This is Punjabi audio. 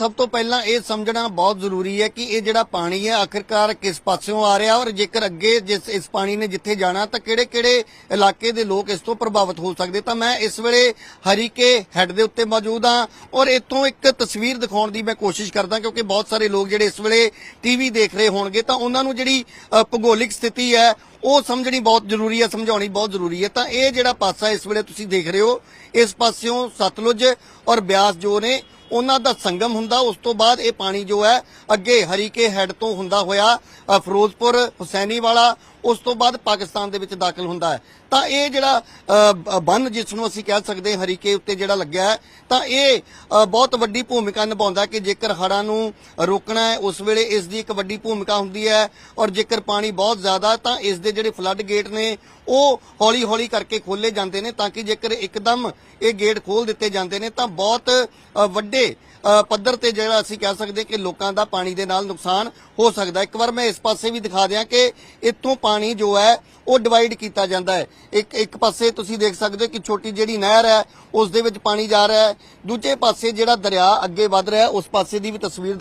ਸਭ ਤੋਂ ਪਹਿਲਾਂ ਇਹ ਸਮਝਣਾ ਬਹੁਤ ਜ਼ਰੂਰੀ ਹੈ ਕਿ ਇਹ ਜਿਹੜਾ ਪਾਣੀ ਹੈ, ਆਖਿਰਕਾਰ ਕਿਸ ਪਾਸਿਓਂ ਆ ਰਿਹਾ ਔਰ ਜੇਕਰ ਅੱਗੇ ਜਿਸ, ਇਸ ਪਾਣੀ ਨੇ ਜਿੱਥੇ ਜਾਣਾ, ਤਾਂ ਕਿਹੜੇ-ਕਿਹੜੇ ਇਲਾਕੇ ਦੇ ਲੋਕ ਇਸ ਤੋਂ ਪ੍ਰਭਾਵਿਤ ਹੋ ਸਕਦੇ? ਤਾਂ ਮੈਂ ਇਸ ਵੇਲੇ ਹਰੀਕੇ ਹੈੱਡ ਦੇ ਉੱਤੇ ਮੌਜੂਦ ਹਾਂ ਔਰ ਇੱਥੋਂ ਇੱਕ ਤਸਵੀਰ ਦਿਖਾਉਣ ਦੀ ਮੈਂ ਕੋਸ਼ਿਸ਼ ਕਰਦਾ ਕਿਉਂਕਿ ਬਹੁਤ ਸਾਰੇ ਲੋਕ ਜਿਹੜੇ ਇਸ ਵੇਲੇ ਟੀਵੀ ਦੇਖ ਰਹੇ ਹੋਣਗੇ, ਤਾਂ ਉਹਨਾਂ ਨੂੰ ਜਿਹੜੀ ਭੂਗੋਲਿਕ ਸਥਿਤੀ ਹੈ, ਉਹ ਸਮਝਣੀ ਬਹੁਤ ਜ਼ਰੂਰੀ ਹੈ, ਸਮਝਾਉਣੀ ਬਹੁਤ ਜ਼ਰੂਰੀ ਹੈ। ਤਾਂ ਇਹ ਜਿਹੜਾ ਪਾਸਾ ਇਸ ਵੇਲੇ ਤੁਸੀਂ ਦੇਖ ਰਹੇ ਹੋ, ਇਸ ਪਾਸਿਓਂ ਸਤਲੁਜ ਔਰ ਬਿਆਸ ਜੋ ਨੇ ਉਹਨਾਂ ਦਾ ਸੰਗਮ ਹੁੰਦਾ, ਉਸ ਤੋਂ ਬਾਅਦ ਇਹ ਪਾਣੀ ਜੋ ਹੈ, ਅੱਗੇ ਹਰੀਕੇ ਹੈੱਡ ਤੋਂ ਹੁੰਦਾ ਹੋਇਆ ਫਿਰੋਜ਼ਪੁਰ ਹੁਸੈਨੀ ਵਾਲਾ ਉਸ ਤੋਂ ਬਾਅਦ ਪਾਕਿਸਤਾਨ ਦੇ ਵਿੱਚ ਦਾਖਲ ਹੁੰਦਾ ਹੈ। ਤਾਂ ਇਹ ਜਿਹੜਾ ਬੰਨ ਜਿਸ ਨੂੰ ਅਸੀਂ ਕਹਿ ਸਕਦੇ ਹਰੀਕੇ ਉੱਤੇ ਜਿਹੜਾ ਲੱਗਿਆ ਹੈ, ਤਾਂ ਇਹ ਬਹੁਤ ਵੱਡੀ ਭੂਮਿਕਾ ਨਿਭਾਉਂਦਾ ਕਿ ਜੇਕਰ ਹੜ੍ਹਾਂ ਨੂੰ ਰੋਕਣਾ ਹੈ, ਉਸ ਵੇਲੇ ਇਸ ਦੀ ਇੱਕ ਵੱਡੀ ਭੂਮਿਕਾ ਹੁੰਦੀ ਹੈ ਔਰ ਜੇਕਰ ਪਾਣੀ ਬਹੁਤ ਜ਼ਿਆਦਾ ਤਾਂ ਇਸ ਦੇ ਜਿਹੜੇ ਫਲੱਡ ਗੇਟ ਨੇ, ਉਹ ਹੌਲੀ-ਹੌਲੀ ਕਰਕੇ ਖੋਲੇ ਜਾਂਦੇ ਨੇ, ਤਾਂ ਕਿ ਜੇਕਰ ਇੱਕਦਮ ਇਹ ਗੇਟ ਖੋਲ ਦਿੱਤੇ ਜਾਂਦੇ ਨੇ, ਤਾਂ ਬਹੁਤ ਵੱਡੇ ਵੱਡੇ ਪੱਧਰ ਤੇ ਜਿਹੜਾ ਅਸੀਂ ਕਹਿ ਸਕਦੇ ਕਿ ਲੋਕਾਂ ਦਾ ਪਾਣੀ ਦੇ ਨਾਲ ਨੁਕਸਾਨ ਹੋ ਸਕਦਾ ਇੱਕ ਵਾਰ ਮੈਂ ਇਸ ਪਾਸੇ ਵੀ ਦਿਖਾ ਦਿਆਂ ਕਿ ਇੱਥੋਂ ਪਾਣੀ ਜੋ ਹੈ, ਉਹ ਡਿਵਾਈਡ ਕੀਤਾ ਜਾਂਦਾ ਹੈ। ਇੱਕ ਇੱਕ ਪਾਸੇ ਤੁਸੀਂ ਦੇਖ ਸਕਦੇ ਹੋ ਕਿ ਛੋਟੀ ਜਿਹੜੀ ਨਹਿਰ ਹੈ, ਉਸ ਦੇ ਵਿੱਚ ਪਾਣੀ ਜਾ ਰਿਹਾ ਹੈ। ਦੂਜੇ ਪਾਸੇ ਜਿਹੜਾ ਦਰਿਆ ਅੱਗੇ ਵੱਧ ਰਿਹਾ ਉਸ ਪਾਸੇ ਦੀ ਵੀ ਤਸਵੀਰ